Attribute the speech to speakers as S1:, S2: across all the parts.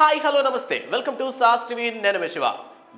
S1: Hi hello నమస్తే. Welcome to Sas TV. నేను మీ శివ.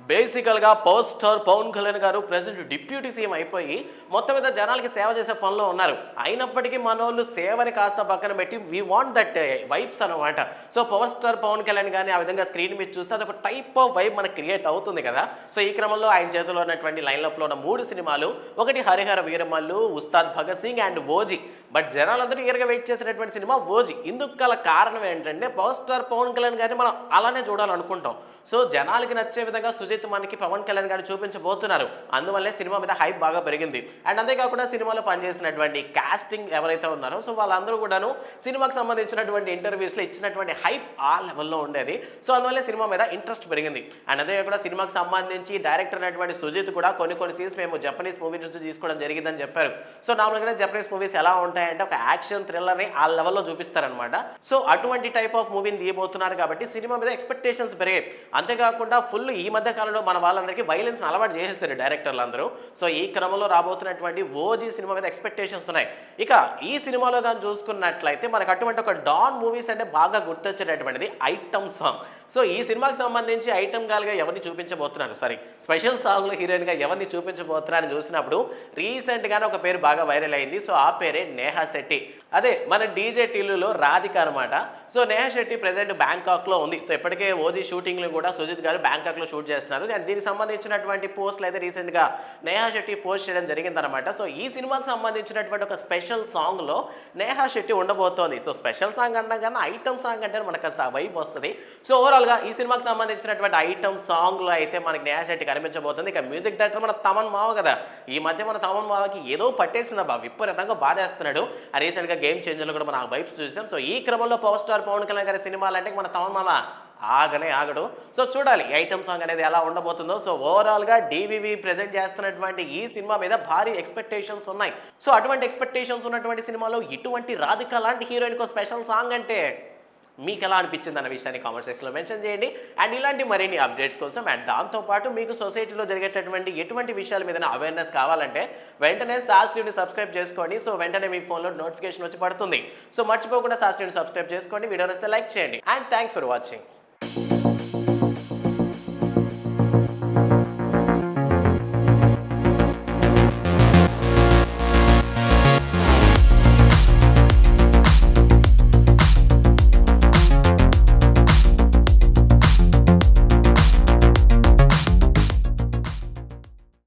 S1: బేసికల్గా పవర్ స్టార్ పవన్ కళ్యాణ్ గారు ప్రజెంట్ డిప్యూటీ సీఎం అయిపోయి మొత్తం మీద జనాలకి సేవ చేసే పనిలో ఉన్నారు. అయినప్పటికీ మనోళ్ళు సేవని కాస్త పక్కన పెట్టి వీ వాంట్ దట్ వైబ్స్ అనమాట so power star Pawan Kalyan కానీ ఆ విధంగా స్క్రీన్ మీద చూస్తే అదొక టైప్ ఆఫ్ వైబ్ మనకి క్రియేట్ అవుతుంది కదా. సో ఈ క్రమంలో ఆయన చేతిలో ఉన్నటువంటి లైన్లప్లో ఉన్న మూడు సినిమాలు ఒకటి Harihara Veeramallu Ustaad Bhagat Singh and OG. But జనాలందరూ ఇయర్గా వెయిట్ చేసినటువంటి సినిమా ఓజీ. ఇందుకు గల కారణం ఏంటంటే పవర్ స్టార్ పవన్ కళ్యాణ్ గారిని మనం అలానే చూడాలనుకుంటాం. సో జనాలకి నచ్చే విధంగా సుజిత్ మనకి పవన్ కళ్యాణ్ గారిని చూపించబోతున్నారు. అందువల్లే సినిమా మీద హైప్ బాగా పెరిగింది. అండ్ అంతేకాకుండా సినిమాలో పనిచేసినటువంటి కాస్టింగ్ ఎవరైతే ఉన్నారో సో వాళ్ళందరూ కూడాను సినిమాకి సంబంధించినటువంటి ఇంటర్వ్యూస్లో ఇచ్చినటువంటి హైప్ ఆ లెవెల్లో ఉండేది. సో అందువల్ల సినిమా మీద ఇంట్రెస్ట్ పెరిగింది. అండ్ అంతేకాకుండా సినిమాకి సంబంధించి డైరెక్టర్ అయినటువంటి సుజిత్ కూడా కొన్ని కొన్ని సీన్స్ మేము జపనీస్ మూవీ నుంచి తీసుకోవడం జరిగిందని చెప్పారు. సో నార్మల్గానే జపనీస్ మూవీస్ ఎలా ఉంటాయి ఉంటాయంటే ఒక యాక్షన్ థ్రిల్లర్ని ఆ లెవెల్లో చూపిస్తారనమాట. సో అటువంటి టైప్ ఆఫ్ మూవీని తీయబోతున్నారు కాబట్టి సినిమా మీద ఎక్స్పెక్టేషన్స్ పెరిగాయి. అంతేకాకుండా ఫుల్ ఈ మధ్య కాలంలో మన వాళ్ళందరికీ వైలెన్స్ అలవాటు చేసేసారు డైరెక్టర్లు అందరూ. సో ఈ క్రమంలో రాబోతున్నటువంటి ఓజీ సినిమా మీద ఎక్స్పెక్టేషన్స్ ఉన్నాయి. ఇక ఈ సినిమాలో కానీ చూసుకున్నట్లయితే మనకు అటువంటి ఒక డాన్ మూవీస్ అంటే బాగా గుర్తొచ్చేటటువంటిది ఐటమ్ సాంగ్. సో ఈ సినిమాకి సంబంధించి ఐటమ్ గాల్గా ఎవరిని చూపించబోతున్నారు? సారీ స్పెషల్ సాంగ్లో హీరోయిన్గా ఎవరిని చూపించబోతున్నారని చూసినప్పుడు రీసెంట్గానే ఒక పేరు బాగా వైరల్ అయింది. సో ఆ పేరే నేహా శెట్టి. అదే మన డీజే టీలులో రాధిక అనమాట సో నేహా శెట్టి ప్రెసెంట్ బ్యాంకాక్లో ఉంది. సో ఇప్పటికే ఓజీ షూటింగ్లు కూడా సుజిత్ గారు బ్యాంకాక్లో షూట్ చేస్తున్నారు. అండ్ దీనికి సంబంధించినటువంటి పోస్ట్లు అయితే రీసెంట్గా నేహా శెట్టి పోస్ట్ చేయడం జరిగిందనమాట సో ఈ సినిమాకి సంబంధించినటువంటి ఒక స్పెషల్ సాంగ్లో నేహా శెట్టి ఉండబోతోంది. సో స్పెషల్ సాంగ్ అన్నా కానీ ఐటమ్ సాంగ్ అంటే మనకు కాస్త వైబ్ వస్తుంది. సో ఓవరాల్గా ఈ సినిమాకి సంబంధించినటువంటి ఐటమ్ సాంగ్లో అయితే మనకి నేహా శెట్టి కనిపించబోతుంది. ఇక మ్యూజిక్ డైరెక్టర్ మన తమన్ మావ కదా. ఈ మధ్య మన తమన్ మావకి ఏదో పట్టేసింది బా విపరీతంగా బాధేస్తున్నాడు. ఆ రీసెంట్గా గేమ్ చేంజర్లో కూడా మనం వైబ్స్ చూసాం. సో ఈ క్రమంలో పవర్ స్టార్ పవన్ కళ్యాణ్ గారి సినిమాలు అంటే మన తమన్ మామ ఆగనే ఆగడు. సో చూడాలి ఐటమ్ సాంగ్ అనేది ఎలా ఉండబోతుందో. సో ఓవరాల్గా డీవీవీ ప్రెజెంట్ చేస్తున్నటువంటి ఈ సినిమా మీద భారీ ఎక్స్పెక్టేషన్స్ ఉన్నాయి. సో అటువంటి ఎక్స్పెక్టేషన్స్ ఉన్నటువంటి సినిమాలో ఇటువంటి రాధిక లాంటి హీరోయిన్కో స్పెషల్ సాంగ్ అంటే మీకు ఎలా అనిపించింది అన్న విషయాన్ని కామెంట్ సెక్షన్లో మెన్షన్ చేయండి. అండ్ ఇలాంటి మరిన్ని అప్డేట్స్ కోసం అండ్ దాంతోపాటు మీకు సొసైటీలో జరిగేటటువంటి ఎటువంటి విషయాల మీద అవేర్నెస్ కావాలంటే వెంటనే సాస్ టీవీని సబ్స్క్రైబ్ చేసుకోండి. సో వెంటనే మీ ఫోన్లో నోటిఫికేషన్ వచ్చి పడుతుంది. సో మర్చిపోకుండా సాస్ టీవీని సబ్స్క్రైబ్ చేసుకోండి. వీడియో వస్తే లైక్ చేయండి. And thanks for watching